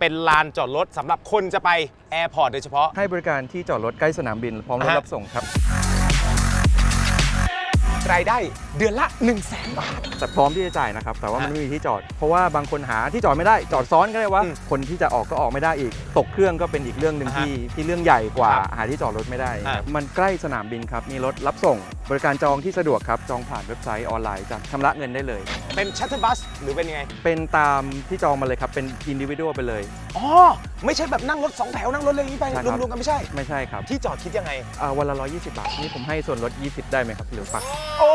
เป็นลานจอดรถสำหรับคนจะไปแอร์พอร์ตโดยเฉพาะ ให้บริการที่จอดรถใกล้สนามบิน พร้อมรถอ่าฮะ รับส่งครับ รายได้เดือนละ 1 0 0 0 0แสนบาท แต่พร้อมที่จะจ่ายนะครับ แต่ว่ามันฮะไม่มีที่จอด เพราะว่าบางคนหาที่จอดไม่ได้ จอดซ้อนก็ได้ว่า อืมคนที่จะออกก็ออกไม่ได้อีก ตกเครื่องก็เป็นอีกเรื่องหนึ่งอ่าฮะที่ที่เรื่องใหญ่กว่าครับหาที่จอดรถไม่ได้อ่าครับ มันใกล้สนามบินครับ มีรถรับส่ง บริการจองที่สะดวกครับ จองผ่านเว็บไซต์ออนไลน์จะชำระเงินได้เลย เป็นชัตเตอร์บัสหรือเป็นยังไง เป็นตามที่จองมาเลยครับ เป็นอินดิวิ a l ไปเลย อ๋อ ไม่ใช่แบบนั่งรถ 2 แถว นั่งรถอะไรอย่างนี้ไป ใช่ครับ รวมๆกันไม่ใช่ ไม่ใช่ครับที่จอดคิดยังไง อ่าวันละ 120 บาท นี่ผมให้ส่วนลด 20 ได้ไหมครับ หรือปะโอ้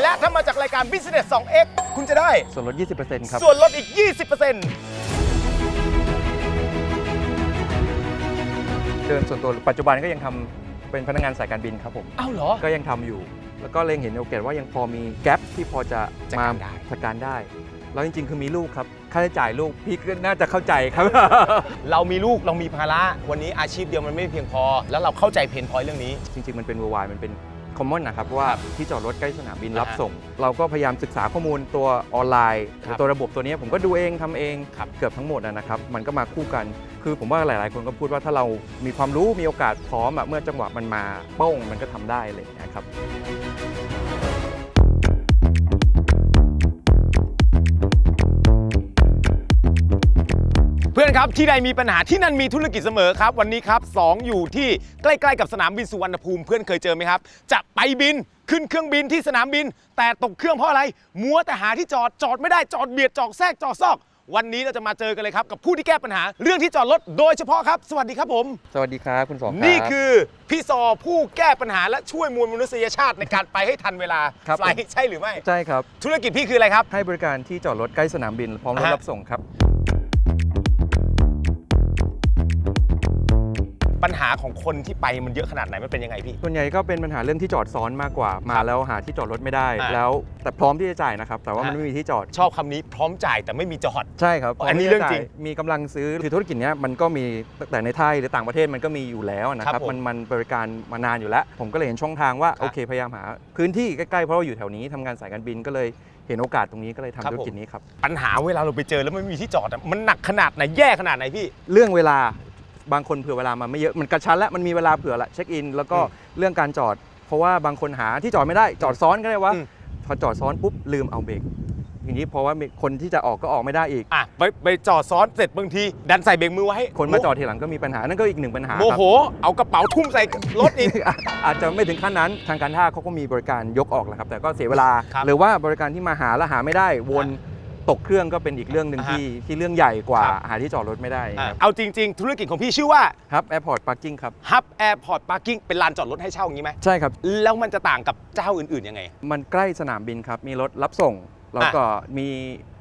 และถ้ามาจากรายการ Business 2X คุณจะได้ ส่วนลด 20%ครับ ส่วนลดอีก 20%เดินส่วนตัวปัจจุบันก็ยังทำ เป็นพนักงานสายการบินครับผม อ้าวเหรอ ก็ยังทำอยู่ แล้วก็เล็งเห็นโอกาสว่ายังพอมีแกลบที่พอจะจัดมาการได้ จัดการได้ แล้วจริงๆ คือมีลูกครับ ค่าใช้จ่ายลูกพี่ก็น่าจะเข้าใจครับ เรามีลูกเรามีภาระวันนี้อาชีพเดียวมันไม่เพียงพอ แล้วเราเข้าใจเพนพอยต์เรื่องนี้ จริงๆ มันเป็น worldwide มันเป็น common นะ ครับเพราะว่าครับที่จอดรถใกล้สนามบินอ่าฮะรับส่ง เราก็พยายามศึกษาข้อมูลตัวออนไลน์หครืรัอบตัวระบบตัวนี้ผมก็ดูเองทำเองครับเกือบทั้งหมดอะนะครับมันก็มาคู่กัน คือผมว่าหลาย ๆ คนก็พูดว่าถ้าเรามีความรู้มีโอกาสพร้อมอะเมื่อจังหวะมันมาโป้งมันก็ทำได้อะไรอย่างเลยนะครับ ครับที่ใดมีปัญหาที่นั่นมีธุรกิจเสมอครับ วันนี้ครับสองอยู่ที่ใกล้ๆกับสนามบินสุวรรณภูมิเพื่อนเคยเจอไหมครับ จะไปบินขึ้นเครื่องบินที่สนามบิน แต่ตกเครื่องเพราะอะไร มัวแต่หาที่จอดจอดไม่ได้จอดเบียดจอดแทรกจอดซอก วันนี้เราจะมาเจอกันเลยครับกับผู้ที่แก้ปัญหา เรื่องที่จอดรถโดยเฉพาะครับ สวัสดีครับผม สวัสดีครับคุณสองครับ นี่คือพี่ซอผู้แก้ปัญหาและช่วยมวลมนุษยชาติในการไปให้ทันเวลาครับ ไฟล์ใช่หรือไม่ ใช่ครับ ธุรกิจพี่คืออะไรครับ ให้บริการที่จอดรถใกล้สนามบินพร้อมรถอ่าฮะรับส่งครับ ปัญหาของคนที่ไปมันเยอะขนาดไหนมันเป็นยังไงพี่ ส่วนใหญ่ก็เป็นปัญหาเรื่องที่จอดซ้อนมากกว่า มาครับแล้วหาที่จอดรถไม่ได้ อ่า แล้วแต่พร้อมที่จะจ่ายนะครับ แต่ว่ามันอ่าไม่มีที่จอด ชอบคำนี้พร้อมจ่ายแต่ไม่มีจอด ใช่ครับอันนี้พเรื่องที่ะจริงจ่ายมีกำลังซื้อคือธุรกิจเนี้ยมันก็มีแต่ในไทยหรือต่างประเทศมันก็มีอยู่แล้วนะคครัรับบผมมันมันบริการมานานอยู่แล้ว ผมก็เลยเห็นช่องทางว่าครับโอเคพยายามหา พื้นที่ใกล้ๆเพราะเราอยู่แถวนี้ทำงานสายการบินก็เลยเห็นโอกาสตรงนี้ก็เลยครับทำธุรผมกิจนี้ครับ ปัญหาเวลาเราไปเจอแล้วไม่มีที่จอดอะมันหนักขนาดไหนแย่ขนาดไหนพี่ เรื่องเวลา บางคนเผื่อเวลามาไม่เยอะมันกระชั้นแล้วมันมีเวลาเผื่อละเช็คอิน แล้วก็อืมเรื่องการจอด เพราะว่าบางคนหาที่จอดไม่ได้จอดซ้อนก็ได้ว่าอืมพอจอดซ้อนปุ๊บลืมเอาเบรกอย่างนี้เพราะว่ามีคนที่จะออกก็ออกไม่ได้อีกอะไปไปจอดซ้อนเสร็จบางทีดันใส่เบรกมือไว้ คนมาจอดทีหลังก็มีปัญหานั่นก็อีกหนึ่งปัญหาโมครับโห เอากระเป๋าทุ่มใส่รถอีกอะอาจจะไม่ถึงขั้นนั้นทางการท่าเขาก็มีบริการยกออกแหละครับ แต่ก็เสียเวลาครับหรือว่าบริการที่มาหาแล้วหาไม่ได้วน ตกเครื่องก็เป็นอีกเรื่องหนึ่งอ่าฮะที่ที่เรื่องใหญ่กว่า ครับ หาที่จอดรถไม่ได้อะครับเอาจริง ๆ ธุรกิจของพี่ชื่อว่า ครับแอร์พอร์ตพาร์กิ้งครับ Hub Airport Parking เป็นลานจอดรถให้เช่าอย่างนี้ไหม ใช่ครับ แล้วมันจะต่างกับเจ้าอื่นๆยังไง มันใกล้สนามบินครับ มีรถรับส่ง แล้วก็มี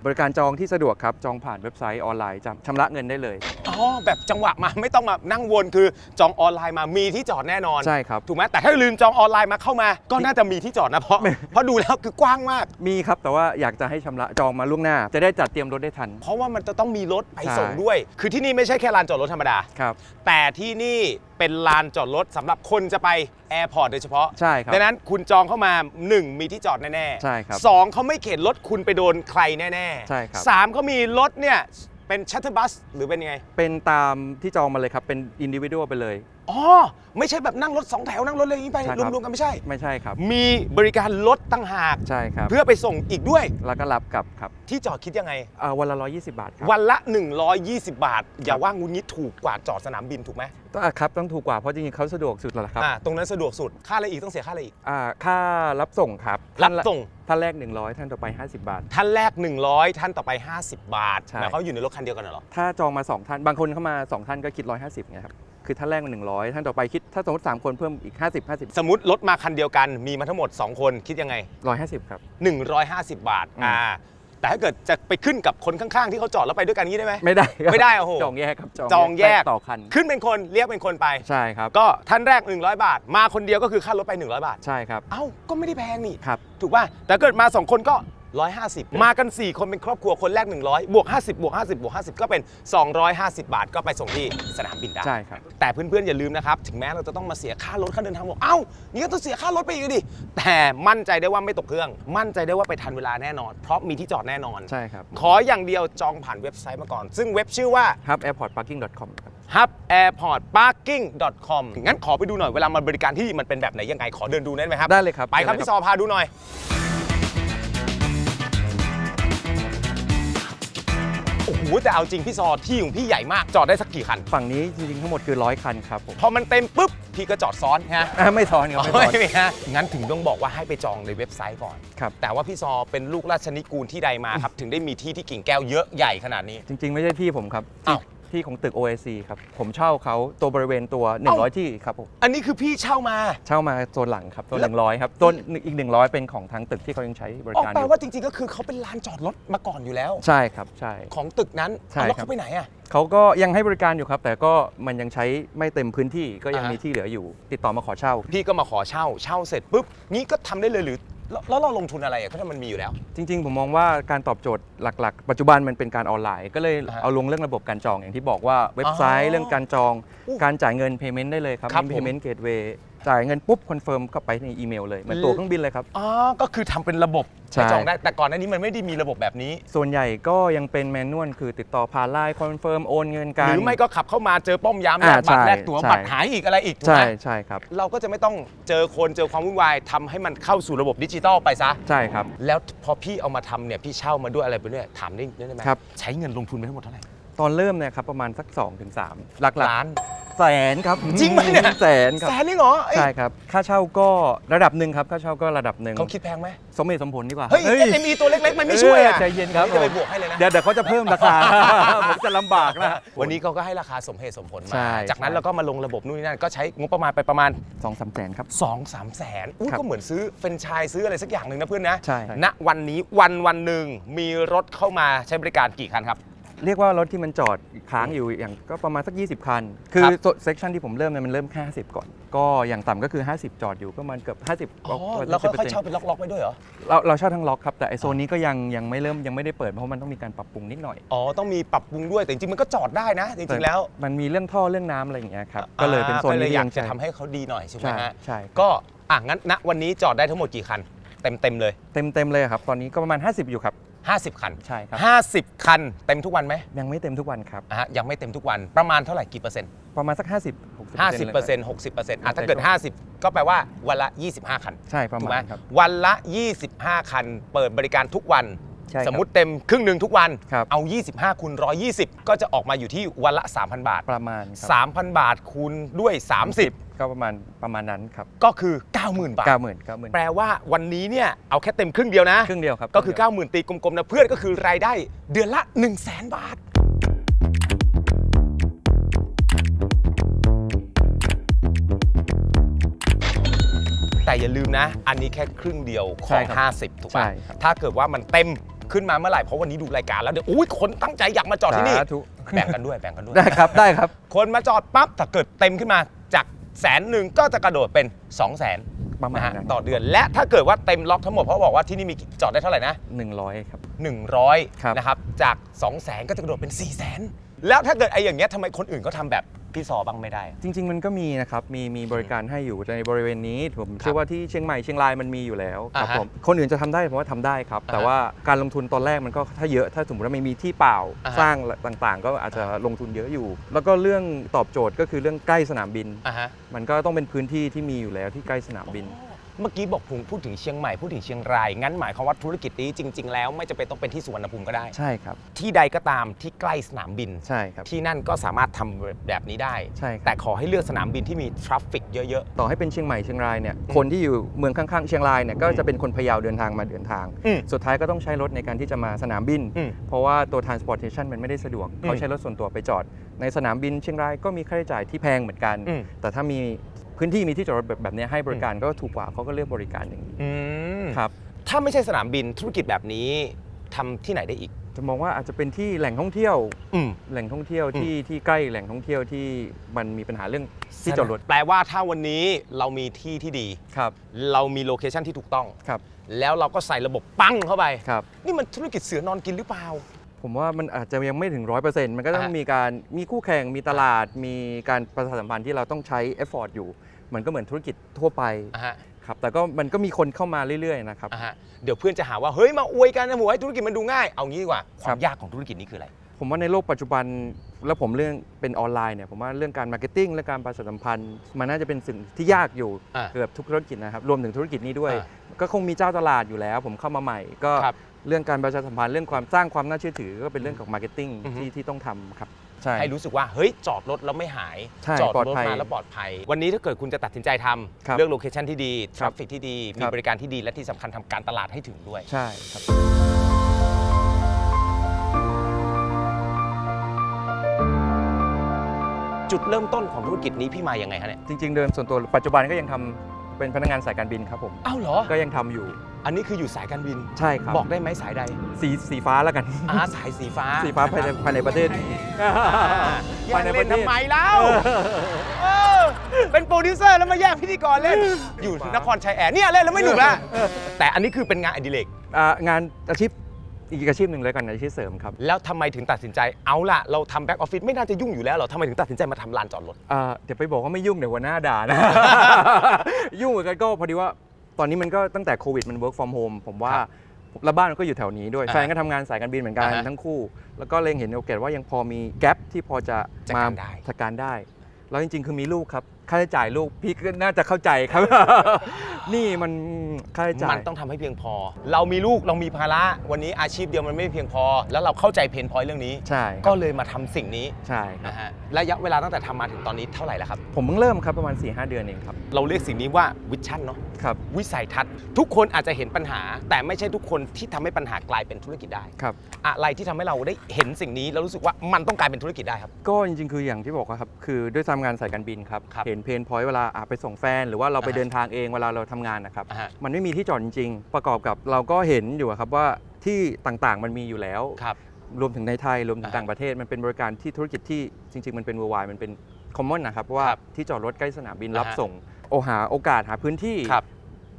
บริการจองที่สะดวกครับ จองผ่านเว็บไซต์ออนไลน์จะชำระเงินได้เลย อ๋อแบบจังหวะมาไม่ต้องมานั่งวนคือจองออนไลน์มามีที่จอดแน่นอน ใช่ครับ ถูกไหมแต่ถ้าลืมจองออนไลน์มาเข้ามา ก็น่าจะมีที่จอดนะเพราะไม่เพราะดูแล้วคือกว้างมาก มีครับแต่ว่าอยากจะให้ชำระจองมาล่วงหน้า จะได้จัดเตรียมรถได้ทัน เพราะว่ามันจะต้องมีรถไปใช่ส่งด้วย คือที่นี่ไม่ใช่แค่ลานจอดรถธรรมดา ครับ แต่ที่นี่เป็นลานจอดรถสำหรับคนจะไปแอร์พอร์ตโดยเฉพาะใช่ครับดังนั้นคุณจองเข้ามา 1 มีที่จอดแน่ใช่ครับสองเขาไม่เข็นรถคุณไปโดนใครแน่ใช่ครับ สามเขามีรถเนี่ยเป็นชัตเตอร์บัสหรือเป็นยังไง เป็นตามที่จองมาเลยครับ เป็นอินดิวิ a l ไปเลย อ๋อไม่ใช่แบบนั่งรถ2แถวนั่งรถอะไรอย่างนี้ไปใช่ครับ รวมๆกันไม่ใช่ ไม่ใช่ครับ มีบริการรถตั้งหาก ใช่ครับ เพื่อไปส่งอีกด้วยแล้วก็รับกลับครับที่จอดคิดยังไง เอ่อวันละ 120 บาทครับวันละ 120 บาท อย่าว่างุนนี้ถูกกว่าจอดสนามบินถูกไหมต้องอะครับต้องถูกกว่าเพราะจริงๆเขาสะดวกสุดแล้วล่ะครับอ่าตรงนั้นสะดวกสุดค่าอะไรอีกต้องเสียค่าอะไรอีก อ่าค่ารับส่งครับรับส่ง ท่านแรก 100 ท่านต่อไป 50 บาท ท่านแรก 100 ท่านต่อไป 50 บาทใช่ หมายความอยู่ในรถคันเดียวกันเหรอ ถ้าจองมา 2 ท่าน บางคนเข้ามา 2 ท่านก็คิด 150ไงครับ คือท่านแรกมัน100 ท่านต่อไปคิดถ้าสมมติ 3 คนเพิ่มอีก 50 50 สมมติรถมาคันเดียวกันมีมาทั้งหมด 2 คนคิดยังไง 150 ครับ 150 บาทอืมอ่าแต่ถ้าเกิดจะไปขึ้นกับคนข้างๆ ที่เขาจอดแล้วไปด้วยกันงี้ได้ไหมไม่ได้ครับไม่ได้โอ้โหจองแยกครับจองแยกต่อคัน ขึ้นเป็นคนเรียกเป็นคนไปใช่ครับก็ท่านแรก 100 บาท มาคนเดียวก็คือค่ารถไป 100 บาทใช่ครับเอ้าก็ไม่ได้แพงนี่ครับถูกป่ะแต่เกิดมา 2 คนก็ 150 มากัน 4 คนเป็นครอบครัวคนแรก 100 บวก 50 บวก 50 บวก 50 ก็เป็น 250 บาทก็ไปส่งที่สนามบินได้ใช่ครับ แต่เพื่อนๆอย่าลืมนะครับ ถึงแม้เราจะต้องมาเสียค่ารถค่าเดินทางบอกเอ้านี่ก็ต้องเสียค่ารถไปอีกดิ แต่มั่นใจได้ว่าไม่ตกเครื่อง มั่นใจได้ว่าไปทันเวลาแน่นอน เพราะมีที่จอดแน่นอน ใช่ครับ ขออย่างเดียวจองผ่านเว็บไซต์มาก่อน ซึ่งเว็บชื่อว่า hubairportparking.com ครับ hubairportparking.com งั้นขอไปดูหน่อยเวลามาบริการที่มันเป็นแบบไหนยังไงขอเดินดูได้ไหมครับได้เลยครับไปครับเชิญเลยพี่ซอพาดูหน่อย หแต่เอาจริงพี่ซอที่ของพี่ใหญ่มากจอดได้สักกี่คัน ฝั่งนี้จริงๆทั้งหมดคือ100คันครับผมพอมันเต็มปุ๊บพี่ก็จอดซ้อนฮะอะไม่ซ้อนครับไม่ซ้อน ไม่มีฮะงั้นถึงต้องบอกว่าให้ไปจองในเว็บไซต์ก่อน ครับ แต่ว่าพี่ซอเป็นลูกราชนิกูลที่ใดมาครับ ถึงได้มีที่ที่กิ่งแก้วเยอะใหญ่ขนาดนี้ จริง ๆ ไม่ใช่ที่ผมครับที่อ้าว ที่ของตึก OAC ครับผมเช่าเขาตัวบริเวณตัวเอ้า100 ที่ครับผมอันนี้คือพี่เช่ามา เช่ามาโซนหลังครับตัวแล้ว100ครับตัวอีก 100 เป็นของทางตึกที่เขายังใช้บริออกการอแปลยู่ว่าจริงๆก็คือเขาเป็นลานจอดรถมาก่อนอยู่แล้ว ใช่ครับใช่ ของตึกนั้นใช่เอาแล้วครับ เขาไปไหนอะ เขาก็ยังให้บริการอยู่ครับ แต่ก็มันยังใช้ไม่เต็มพื้นที่ก็ยังอ่าฮะ มีที่เหลืออยู่ ติดต่อมาขอเช่า พี่ก็มาขอเช่าเช่าเสร็จปุ๊บงี้ก็ทำได้เลยหรือ แล้วแล้วเราลงทุนอะไรอะก็ถ้ามันมีอยู่แล้ว จริง ๆ ผมมองว่าการตอบโจทย์หลัก ๆ ปัจจุบันมันเป็นการออนไลน์ ก็เลยอ่าฮะเอาลงเรื่องระบบการจองอย่างที่บอกว่าเว็บไซอ๋ต์อเรื่องการจองอู้การจ่ายเงิน payment ได้เลยครับครับมี ผม payment gateway จ่ายเงินปุ๊บคอนเฟิร์มเข้าไปในอีเมลเลยเหมือนตั๋วเครื่องบินเลยครับ อ๋อ ก็คือทำเป็นระบบใช่ให้จองได้ แต่ก่อนหน้านี้มันไม่ได้มีระบบแบบนี้ ส่วนใหญ่ก็ยังเป็นแมนนวลคือติดต่อผ่านไลน์คอนเฟิร์มโอนเงินกัหน รือไม่ก็ขับเข้ามาเจอป้อมยามแลอ่ากบัตรใช่แลกตั๋วใช่ บัตรหายอีกอะไรอีกถูกใช่ไหมใช่ครับ เราก็จะไม่ต้องเจอคนเจอความวุ่นวายทำให้มันเข้าสู่ระบบดิจิตอลไปซะ ใช่ครับ แล้วพอพี่เอามาทำเนี่ยพี่เช่ามาด้วยอะไรไปด้วยถามได้ได้ไหมครับ ใช้เงินลงทุนไปทั้งหมดเท่าไหร่ ตอนเริ่มเนี่ยครับประมาณสัก 2-3ถึงหลักล้านๆแสนครับจริงไหมเนี่ย แสนครับ แสนนี่เหรอเอ้ยใช่ครับ ค่าเช่าก็ระดับหนึ่งครับ ค่าเช่าก็ระดับหนึ่งเขาคิดแพงไหมสมเหตุสมผลดีกว่าเฮ้ย SME ตัวเล็กๆ มันไม่ช่วยอะเออใจเย็นครับดี๋วจะไปบวกให้เลยนะ เดี๋ยวเดี๋ยวเขาจะเพิ่มราคา ผมจะลำบากนะ วันนี้เขาก็ให้ราคาสมเหตุสมผลใช่มาจากนั้นใช่เราก็มาลงระบบนู่นนี่นั่น ก็ใช้งบประมาณไปประมาณ สองสามแสนครับ 2 3 แสนอู้ครับก็เหมือนซื้อเฟรนไชส์ซื้ออะไรสักอย่างหนึ่งนะเพื่อนนะใช่ ณวันนี้วันวันหนึ่งมีรถเข้ามาใช้บริการกี่คันครับ เรียกว่ารถที่มันจอดค้างอยู่อย่างก็ประมาณสัก 20 คัน คือครับเซกชันที่ผมเริ่มเนี่ยมันเริ่มแค่50 ก่อน ก็อย่างต่ำก็คือ 50 จอดอยู่ก็ประมาณเกือบ 50อ๋อก็แล้วค่อยๆ10%เช่าเป็นล็อกๆไปด้วยเหรอ เราเราเช่าทั้งล็อกครับ แต่ไอโซนนี้ก็ยังยังไม่เริ่มยังไม่ได้เปิดเพราะมันต้องมีการปรับปรุงนิดหน่อย อ๋อ ต้องมีปรับปรุงด้วยแต่จริงๆ มันก็จอดได้นะ จริงๆ แล้วมันมีเรื่องท่อเรื่องน้ำอะไรอย่างเงี้ยครับก็เลยเป็นโซนก็เลยนี้อยากงจะใช่ทำให้เขาดีหน่อยใช่ไหมใช่ฮะ ใช่ก็อะงั้นณวันนี้จอดได้ทั้งหมดกี่คัน เต็มเต็มๆเลย เต็มเต็มเลยครับ ตอนนี้ก็ประมาณ 50 อยู่ครับ 50 คันใช่ครับ 50 คันเต็มทุกวันไหมยังไม่เต็มทุกวันครับ อะฮะยังไม่เต็มทุกวันประมาณเท่าไหร่กี่เปอร์เซ็นต์ประมาณสัก 50 60 50เปอร์เซ็นต์60เปอร์เซ็นต์อะถ้าเกิด 50 ก็แปลว่าวันละ 25 คันใช่ประถูกมาไหมณครับ วันละ 25 คัน เปิดบริการทุกวัน ใช่ครับสมมุติเต็มครึ่งหนึ่งทุกวัน ครับ เอา 25คูณ120 ก็จะออกมาอยู่ที่วันละ 3,000 บาท ประมาณครับ3,000 บาทคูณด้วย 30 ก็ประมาณประมาณนั้นครับก็คือ 90,000 บาท เก้าหมื่นเก้าหมื่นแปลว่าวันนี้เนี่ยเอาแค่เต็มครึ่งเดียวนะ ครึ่งเดียวครับก็คือ 90,000 ตีกลมๆนะเพื่อนก็คือรายได้เดือนละ 1 0 0 0 0แบาท แต่อย่าลืมนะ อันนี้แค่ครึ่งเดียวขใช่องครับ50 ถูกใช่ป่ะครับ ถ้าเกิดว่ามันเต็ม ขึ้นมาเมื่อไหร่เพราะวันนี้ดูรายการแล้วเดี๋ยวอุ้ยคนตั้งใจอยากมาจอดที่นี่ สาธุ แบ่งกันด้วยแบ่งกันด้วย ได้ครับได้ครับ คนมาจอดปั๊บถ้าเกิดเต็มขึ้นมาจากแสนหนึ่งก็จะกระโดดเป็น 2 0 0 0 0นประมาณนะฮะนั้นต่อเดือน และถ้าเกิดว่าเต็มล็อกทั้งหมดเพราะบอกว่าที่นี่มีจอดได้เท่าไหร่นะหนึ่งร้อยครับ 100ครับนะครับจาก 2 0 0 0 0 0 ก็จะกระโดดเป็น 4 0 0 0 0 0 แล้วถ้าเกิดไอ้อย่างเงี้ยทำไมคนอื่นก็ทำแบบ พี่ซอบ้างไม่ได้อะจริง ๆ มันก็มีนะครับ มีมีบริการให้อยู่ในบริเวณนี้ผมเชื่อว่าที่เชียงใหม่เชียงรายมันมีอยู่แล้วครับอ่าฮะผมคนอื่นจะทำได้ผมว่าทำได้ครับอ่าฮะแต่ว่าการลงทุนตอนแรกมันก็ถ้าเยอะถ้าสมมติว่าไม่มีที่เปล่าอ่าฮะ สร้างต่างๆ ก็อาจจะลงทุนเยอะอยู่ แล้วก็เรื่องตอบโจทย์ก็คือเรื่องใกล้สนามบิน อะฮะ มันก็ต้องเป็นพื้นที่ที่มีอยู่แล้วที่ใกล้สนามบิน เมื่อกี้บอกผมพูดถึงเชียงใหม่พูดถึงเชียงราย งั้นหมายความว่าธุรกิจนี้จริง ๆ แล้วไม่จำเป็นต้องเป็นที่สุวรรณภูมิก็ได้ ใช่ครับ ที่ใดก็ตามที่ใกล้สนามบิน ใช่ครับ ที่นั่นก็สามารถทำแบบนี้ได้ ใช่ครับแต่ขอให้เลือกสนามบินที่มีทราฟฟิกเยอะ ต่อให้เป็นเชียงใหม่เชียงรายเนี่ยคนที่อยู่เมืองข้างๆเชียงรายเนี่ยก็จะเป็นคนพะเยาเดินทางมาเดินทาง อืมสุดท้ายก็ต้องใช้รถในการที่จะมาสนามบิน อืมเพราะว่าตัว transportation มันไม่ได้สะดวก เขาใช้รถส่วนตัวไปจอด ในสนามบินเชียงรายก็มีค่าใช้จ่ายที่แพงเหมือนกัน อืม แต่ถ้ามี พื้นที่มีที่จอดรถแบบแบบเนี้ยให้บริการก็ถูกกว่าเขาก็เลือกบริการอย่างนี้ๆอืมครับถ้าไม่ใช่สนามบินธุรกิจแบบนี้ทำที่ไหนได้อีก จะมองว่าอาจจะเป็นที่แหล่งท่องเที่ยวอืมแหล่งท่องเที่ยวที่ที่ใกล้แหล่งท่องเที่ยวที่มันมีปัญหาเรื่องที่จอดรถแปลว่าถ้าวันนี้เรามีที่ที่ดีครับ เรามีโลเคชันที่ถูกต้องครับ แล้วเราก็ใส่ระบบปั้งเข้าไปครับนี่มันธุรกิจเสือนอนกินหรือเปล่าผมว่ามันอาจจะยังไม่ถึงร้อยเปอร์เซ็นต์มันก็ต้องอ่าฮะมีการมีคู่แข่งมีตลาดมีการประชาสัมพันธ์ที่เราต้องใช้เอฟฟอร์ตอยู่ มันก็เหมือนธุรกิจทั่วไปอะฮะครับแต่ก็มันก็มีคนเข้ามาเรื่อยๆนะครับ อะฮะเดี๋ยวเพื่อนจะหาว่าเฮ้ยมาอวยกันนะหมูให้ธุรกิจมันดูง่ายเอางี้ดีกว่าคครัวามบยากของธุรกิจนี้คืออะไรผมว่าในโลกปัจจุบันแล้วผมเรื่องเป็นออนไลน์เนี่ยผมว่าเรื่องการมาร์เก็ตติ้งและการประชาสัมพันธ์ มันน่าจะเป็นสิ่งที่ยากอยู่อ่าเกือบทุกธุรกิจนะครับรวมถึงธุรกิจนี้ด้วย อ่าก็คงมีเจ้าตลาดอยู่แล้ว ผมเข้ามาใหม่ก็ครับ เรื่องการประชาสัมพันธ์เรื่องความสร้างความน่าเชื่อถือก็เป็นเรื่องของมาร์เก็ตติ้งอือฮึ ที่ที่ต้องทำครับ ใช่ ให้รู้สึกว่าเฮ้ยจอดรถแล้วไม่หาย ใช่จอดปลอดรถภัยมาแล้วปลอดภัย วันนี้ถ้าเกิดคุณจะตัดสินใจทำครับเลือกโลเคชันที่ดีทครัราบฟฟิกที่ดีมีครับบริการที่ดีและที่สำคัญทำการตลาดให้ถึงด้วย ใช่ครับ จุดเริ่มต้นของธุรกิจนี้พี่มายังไงฮะเนี่ยจริง ๆ เดิมส่วนตัวปัจจุบันก็ยังทำเป็นพนักงานสายการบินครับผม อ้าวเหรอ ก็ยังทำอยู่ อันนี้คืออยู่สายการบิน ใช่ครับบอกได้ไหมสายใดสีสีฟ้าแล้วกันอ่าสายสีฟ้าสีฟ้าภายในภายในประเทศอ่าแย่ภายงในปเล่ระนเทศทำไมเล่าเออเป็นโปรดิวเซอร์แล้วมาแย่งพิธีกรเล่น อยู่นครชัยแอร์เนี่ยเล่นแล้วไม่หนุกละแต่อันนี้คือเป็นงานอดิเรกอ่างานอาชีพอีกอาชีพหนึ่งเลยกันอาชีพเสริมครับ แล้วทำไมถึงตัดสินใจเอาล่ะ เราทำแบ็กออฟฟิศไม่น่าจะยุ่งอยู่แล้วเหรอทำไมถึงตัดสินใจมาทำลานจอดรถ อ่าเดี๋ยวไปบอกว่าไม่ยุ่งเดี๋ยวหัวหน้าด่านะ ยุ่งเหมือนกันก็พอดีว่า ตอนนี้มันก็ตั้งแต่โควิดมัน work from home ผมว่าครับแล้วบ้านก็อยู่แถวนี้ด้วย อ่าแฟนก็ทำงานสายการบินเหมือนกันอ่าฮะทั้งคู่ แล้วก็เล็งเห็นโอกาสว่ายังพอมีแกลบที่พอจะจัดมาการได้ จัดการได้ แล้วจริง ๆ คือมีลูกครับ ค่าใช้จ่ายลูกพี่ก็น่าจะเข้าใจครับ นี่มันค่าใช้จ่าย มันต้องทำให้เพียงพอ เรามีลูกเรามีภาระวันนี้อาชีพเดียวมันไม่เพียงพอ แล้วเราเข้าใจเพนพอยต์เรื่องนี้ ใช่คก็รับเลยมาทำสิ่งนี้ใช่ครับนะฮะระยะเวลาตั้งแต่ทำมาถึงตอนนี้เท่าไหร่แล้วครับ ผมเพิ่งเริ่มครับประมาณ4-5เดือนเองครับ เราเรียกสิ่งนี้ว่าวิชั่นเนาะครับวิสัยทัศน์ ทุกคนอาจจะเห็นปัญหา แต่ไม่ใช่ทุกคนที่ทำให้ปัญหากลายเป็นธุรกิจได้ ครับ อะไรที่ทำให้เราได้เห็นสิ่งนี้แล้วรู้สึกว่ามันต้องกลายเป็นธุรกิจได้ครับ ก็จริงๆ คืออย่างที่บอกอะครับ คือด้วยทำงานสายการบินครับ ครับเห็นเพนพอยต์เวลาอะไปส่งแฟน หรือว่าเราไปอ่าฮะเดินทางเองเวลาเราทำงานนะครับ อ่าฮะ มันไม่มีที่จอดจริงๆ ประกอบกับเราก็เห็นอยู่อะครับว่าที่ต่างๆ มันมีอยู่แล้ว ครับ รวมถึงในไทย รวมถึงอ่าฮะต่างประเทศมันเป็นบริการที่ธุรกิจที่จริง ๆ มันเป็น worldwide มันเป็น common นะครับเพราะว่าครับที่จอดรถใกล้สนามบินอ่าฮะรับส่ง โอหาโอกาสหาพื้นที่ครับ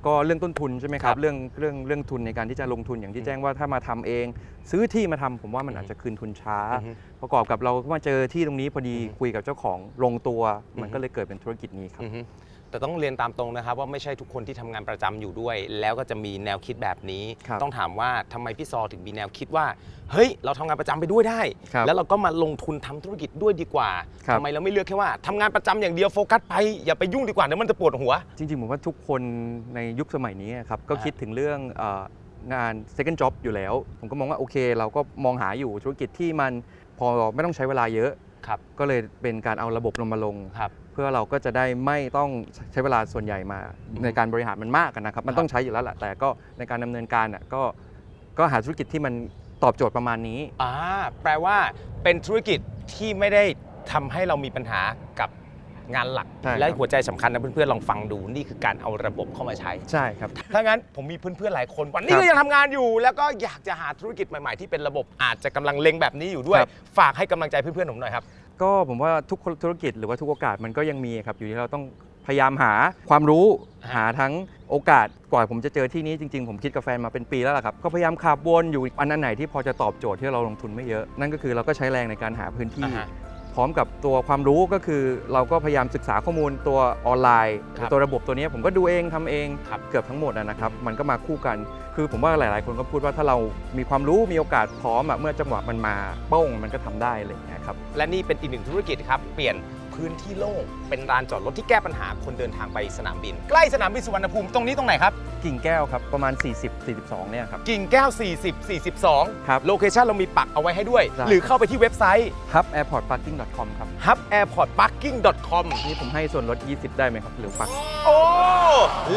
ก็เรื่องต้นทุนใช่ไหมคครัรับ บเรื่องเรื่องเรื่องทุนในการที่จะลงทุนอย่างที่แจ้งว่าถ้ามาทำเอง ซื้อที่มาทำผมว่ามันอาจจะคืนทุนช้า อือฮึ ประกอบกับเราก็มาเจอที่ตรงนี้พอดีอือฮึคุยกับเจ้าของลงตัว มันอือฮึก็เลยเกิดเป็นธุรกิจนี้ครับ อือฮึ แต่ต้องเรียนตามตรงนะครับ ว่าไม่ใช่ทุกคนที่ทำงานประจำอยู่ด้วย แล้วก็จะมีแนวคิดแบบนี้ ครับต้องถามว่าทำไมพี่ซอถึงมีแนวคิดว่า เฮ้ย เราทำงานประจำไปด้วยได้ ครับแล้วเราก็มาลงทุนทำธุรกิจด้วยดีกว่าครับ ทำไมเราไม่เลือกแค่ว่าทำงานประจำอย่างเดียวโฟกัสไปอย่าไปยุ่งดีกว่าเดี๋ยวมันจะปวดหัว จริงๆ ผมว่าทุกคนในยุคสมัยนี้ครับก็อ่าคิดถึงเรื่องเอ่องาน second job อยู่แล้ว ผมก็มองว่าโอเค เราก็มองหาอยู่ธุรกิจที่มันพอไม่ต้องใช้เวลาเยอะ ครับก็เลยเป็นการเอาระบบลงมาลง ครับ เพื่อเราก็จะได้ไม่ต้องใช้เวลาส่วนใหญ่มาอืมในการบริหารมันมากอะนะครับ มันครับต้องใช้อยู่แล้วแหละแต่ก็ในการดำเนินการอะก็ก็หาธุรกิจที่มันตอบโจทย์ประมาณนี้ อ่าแปลว่าเป็นธุรกิจที่ไม่ได้ทำให้เรามีปัญหากับ งานหลัก ใช่ครับ และหัวใจสำคัญนะเพื่อนๆลองฟังดูนี่คือการเอาระบบเข้ามาใช้ ใช่ครับ ถ้างั้นผมมีเพื่อนๆหลายคนวันนี้ครับก็ยังทำงานอยู่ แล้วก็อยากจะหาธุรกิจใหม่ๆที่เป็นระบบอาจจะกำลังเล็งแบบนี้อยู่ด้วย ครับ ฝากให้กำลังใจเพื่อนๆผมหน่อยครับ ก็ผมว่าทุกธุรกิจหรือว่าทุกโอกาสมันก็ยังมีครับ อยู่ที่เราต้องพยายามหาความรู้ฮะหาทั้งโอกาสกว่าผมจะเจอที่นี้จริง ๆ ผมคิดกับแฟนมาเป็นปีแล้วล่ะครับ ก็พยายามขับวนอยู่อันนั้นไหนที่พอจะตอบโจทย์ที่เราลงทุนไม่เยอะ นั่นก็คือเราก็ใช้แรงในการหาพื้นที่ อ่าฮะ พร้อมกับตัวความรู้ก็คือ เราก็พยายามศึกษาข้อมูลตัวออนไลน์ครับตัวระบบตัวนี้ผมก็ดูเองทำเองครับเกือบทั้งหมดนะครับ มันก็มาคู่กัน คือผมว่าหลาย ๆ คนก็พูดว่าถ้าเรามีความรู้มีโอกาสพร้อมอะเมื่อจังหวะมันมาโป้งมันก็ทำได้อะไรอย่างเงี้ยครับและนี่เป็นอีกหนึ่งธุรกิจครับเปลี่ยน พื้นที่โล่งเป็นลานจอดรถที่แก้ปัญหาคนเดินทางไปสนามบิน ใกล้สนามบินสุวรรณภูมิตรงนี้ตรงไห42กิ่งแก้วครับ ประมาณ 40-42 เนี่ยครับ กิ่งแก้ว 40 42 ครับโลเคชันเรามีปักเอาไว้ให้ด้วยได้หรือเข้าไปที่เว็บไซต์ hubairportparking.com ครับ hubairportparking.com นี่ผมให้ส่วนลด 20 ได้ไหมครับ หรือปัก โอ้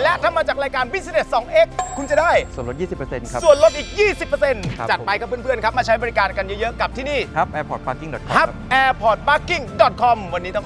และถ้ามาจากรายการ Business 2X คุณจะได้ส่วนลด 20%ครับ ส่วนลดอีกครับ20%จัดไปกับเพื่อนๆครับมาใช้บริการกันเยอะๆกับที่นี่ hubairportparking.com ครับ hubairportparking.com วันนี้ต้อง